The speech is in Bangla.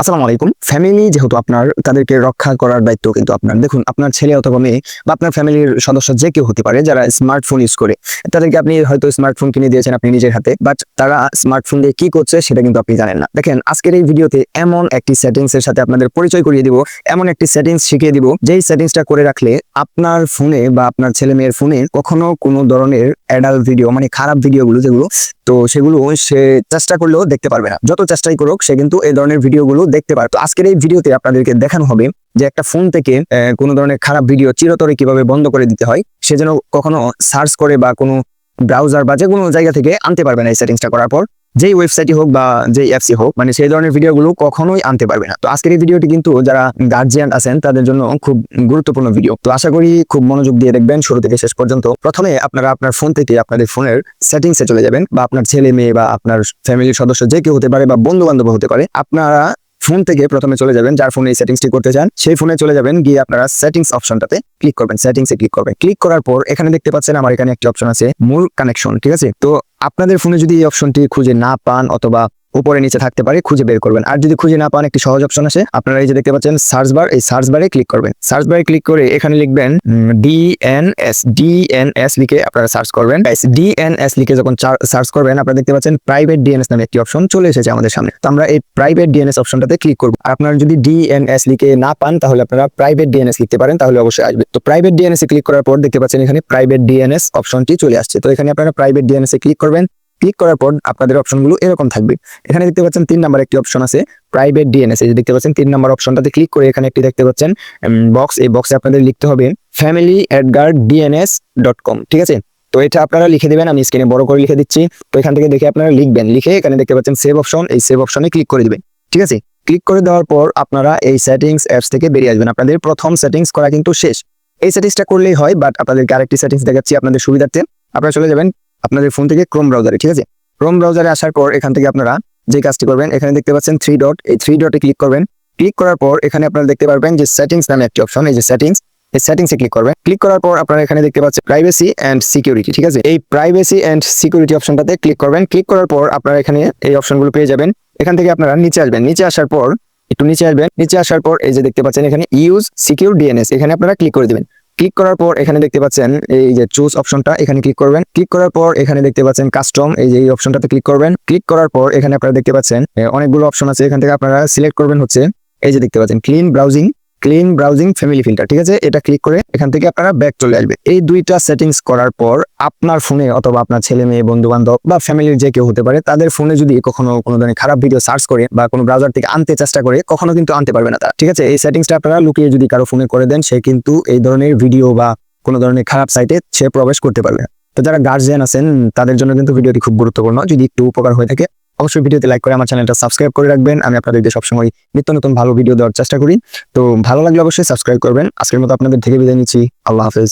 আসসালামু আলাইকুম। ফ্যামিলি যেহেতু আপনার, তাদেরকে রক্ষা করার দায়িত্ব কিন্তু আপনার। দেখুন, আপনার ছেলে অথবা মেয়ে বা আপনার ফ্যামিলির সদস্য যে কেউ হতে পারে যারা স্মার্টফোন ইউজ করে, তাদেরকে আপনি হয়তো স্মার্টফোন কিনে দিয়েছেন আপনি নিজের হাতে বাট তারা স্মার্টফোন দিয়ে কি করছে সেটা কিন্তু আপনি জানেন না। দেখেন, আজকের এই ভিডিওতে এমন একটি সেটিংস এর সাথে আপনাদের পরিচয় করিয়ে দিব, এমন একটি সেটিংস শিখিয়ে দিব, যেই সেটিংসটা করে রাখলে আপনার ফোনে বা আপনার ছেলে মেয়ের ফোনে কখনো কোনো ধরনের অ্যাডাল্ট ভিডিও মানে খারাপ ভিডিওগুলো যেগুলো, তো সেগুলো সে চেষ্টা করলেও দেখতে পারবে না। যত চেষ্টাই করুক, সে কিন্তু এই ধরনের ভিডিওগুলো দেখতে পারে। তো আজকের এই ভিডিওতে আপনাদেরকে দেখানো হবে যে একটা ফোন থেকে কোনো ধরনের খারাপ ভিডিও চিরতরে কীভাবে বন্ধ করে দিতে হয়, সে যেন কখনো সার্চ করে বা কোনো ব্রাউজার বা যে কোনো জায়গা থেকে আনতে পারবে না এই সেটিংসটা করার পর। যেই ওয়েবসাইটই হোক বা যেই অ্যাপসই হোক মানে সেই ধরনের ভিডিওগুলো কখনোই আনতে পারবে না। তো আজকের এই ভিডিওটি কিন্তু যারা গার্জিয়ান আছেন, তাদের জন্য খুব গুরুত্বপূর্ণ ভিডিও তো আশা করি খুব মনোযোগ দিয়ে দেখবেন শুরু থেকে শেষ পর্যন্ত। প্রথমে আপনারা আপনার ফোন থেকে আপনাদের ফোনের সেটিংসে চলে যাবেন বা আপনার ছেলে মেয়ে বা আপনার ফ্যামিলির সদস্য যে কেউ হতে পারে বা বন্ধু বান্ধব হতে পারে, আপনারা ফোন থেকে প্রথমে চলে যাবেন যার ফোনে এই সেটিংসটি করতে চান, সেই ফোনে চলে যাবেন, গিয়ে আপনারা সেটিংস অপশনটাতে ক্লিক করবেন। সেটিংসে ক্লিক করবেন। ক্লিক করার পর এখানে দেখতে পাচ্ছেন আমার এখানে একটি অপশন আছে, মূল কানেকশন ঠিক আছে? তো আপনাদের ফোনে যদি এই অপশনটি খুঁজে না পান অথবা উপরে নিচে থাকতে পারে খুঁজে বের করবেন আর যদি খুঁজে না পান একটি সহজ অপশন আছে আপনারা এই যে দেখতে পাচ্ছেন সার্চ বার এই সার্চ বারে ক্লিক করবেন সার্চ বারে ক্লিক করে এখানে লিখবেন ডিএনএস ডিএনএস লিখে আপনারা সার্চ করবেন ডিএনএস লিখে যখন সার্চ করবেন আপনারা দেখতে পাচ্ছেন প্রাইভেট ডিএনএস নামে একটি অপশন চলে এসেছে আমাদের সামনে তো আমরা এই প্রাইভেট ডিএনএস অপশনটাতে ক্লিক করব আপনারা যদি ডিএনএস লিখে না পান তাহলে আপনারা প্রাইভেট ডিএনএস লিখতে পারেন তাহলে অবশ্যই আসবে তো প্রাইভেট ডিএনএস এ ক্লিক করার পর দেখতে পাচ্ছেন এখানে প্রাইভেট ডিএনএস অপশনটি চলে আসছে তো এখানে আপনারা প্রাইভেট ডিএনএস এ ক্লিক করবেন ক্লিক করার পর আপনাদের অপশনগুলো এরকম থাকবে। এখানে দেখতে পাচ্ছেন তিন নাম্বার একটি অপশন আছে প্রাইভেট ডিএনএস এই দেখতে পাচ্ছেন তিন নাম্বার অপশনটাতে ক্লিক করে এখানে একটি দেখতে পাচ্ছেন বক্স এই বক্সে আপনাদের লিখতে হবে family AdGuard DNS dot com ঠিক আছে? তো এটা আপনারা লিখে দেবেন, আমি স্ক্রিনে বড় করে লিখে দিচ্ছি। তো এখান থেকে দেখে আপনারা লিখবেন। লিখে এখানে দেখতে পাচ্ছেন সেভ অপশন এই সেভ অপশনে ক্লিক করে দিবেন। ঠিক আছে? ক্লিক করে দেওয়ার পর আপনারা এই সেটিংস অ্যাপস থেকে বেরিয়ে আসবেন। আপনাদের প্রথম সেটিংস করা কিন্তু শেষ। এই সেটিংসটা করলেই হয় বাট আপনাদেরকে আরেকটি সেটিংস দেখাচ্ছি আপনাদের সুবিধার্থে। আপনারা চলে যাবেন আপনাদের ফোন থেকে ক্রোম ব্রাউজারে ঠিক আছে? ক্রোম ব্রাউজারে আসার পর এখান থেকে আপনারা যে কাজটি করবেন, এখানে দেখতে পাচ্ছেন থ্রি ডট এই থ্রি ডটে ক্লিক করবেন। ক্লিক করার পর এখানে আপনারা দেখতে পারবেন যে সেটিংস নামে একটি অপশন এই যে সেটিংস এই সেটিংসে ক্লিক করবেন। ক্লিক করার পর আপনারা এখানে দেখতে পাচ্ছেন প্রাইভেসি এন্ড সিকিউরিটি ঠিক আছে? এই প্রাইভেসি এন্ড সিকিউরিটি অপশনটাতে ক্লিক করবেন। ক্লিক করার পর আপনারা এখানে এই অপশনগুলো পেয়ে যাবেন। এখান থেকে আপনারা নিচে আসবেন। নিচে আসার পর, একটু নিচে আসবেন। নিচে আসার পর এই যে দেখতে পাচ্ছেন এখানে ইউজ সিকিউর ডিএনএস এখানে আপনারা ক্লিক করে দিবেন। ক্লিক করার পর এখানে দেখতে পাচ্ছেন এই যে চুজ অপশনটা, এখানে ক্লিক করবেন। ক্লিক করার পর এখানে দেখতে পাচ্ছেন কাস্টম এই যে এই অপশনটাতে ক্লিক করবেন। ক্লিক করার পর এখানে আপনারা দেখতে পাচ্ছেন অনেকগুলো অপশন আছে। এখান থেকে আপনারা সিলেক্ট করবেন হচ্ছে, এই যে দেখতে পাচ্ছেন clean browsing clean browsing family filter ঠিক আছে? এটা ক্লিক করে এখান থেকে আপনারা ব্যাক চলে আসবে। এই দুইটা সেটিংস করার পর আপনার ফোনে অথবা আপনার ছেলে মেয়ে বন্ধু বান্ধব বা ফ্যামিলির যে কেউ হতে পারে, তাদের ফোনে যদি কখনো কোনো ধরনের খারাপ ভিডিও সার্চ করে বা কোনো ব্রাউজার থেকে আনতে চেষ্টা করে, কখনো কিন্তু আনতে পারবে না তারা, ঠিক আছে? এই সেটিংসটা আপনারা লুকিয়ে যদি কারও ফোনে করে দেন, সে কিন্তু এই ধরনের ভিডিও বা কোনো ধরনের খারাপ সাইটে সে প্রবেশ করতে পারবে। তো যারা গার্জিয়ান আছেন, তাদের জন্য কিন্তু ভিডিওটি খুব গুরুত্বপূর্ণ। যদি একটু উপকার হয়ে থাকে অবশ্যই ভিডিওতে লাইক করে আমার চ্যানেলটা সাবস্ক্রাইব করে রাখবেন। আমি আপনাদেরকে সবসময় নিত্য নতুন ভালো ভিডিও দেওয়ার চেষ্টা করি। তো ভালো লাগলে অবশ্যই সাবস্ক্রাইব করবেন। আজকের মতো আপনাদের থেকে বিদায় নিচ্ছি। আল্লাহ হাফেজ।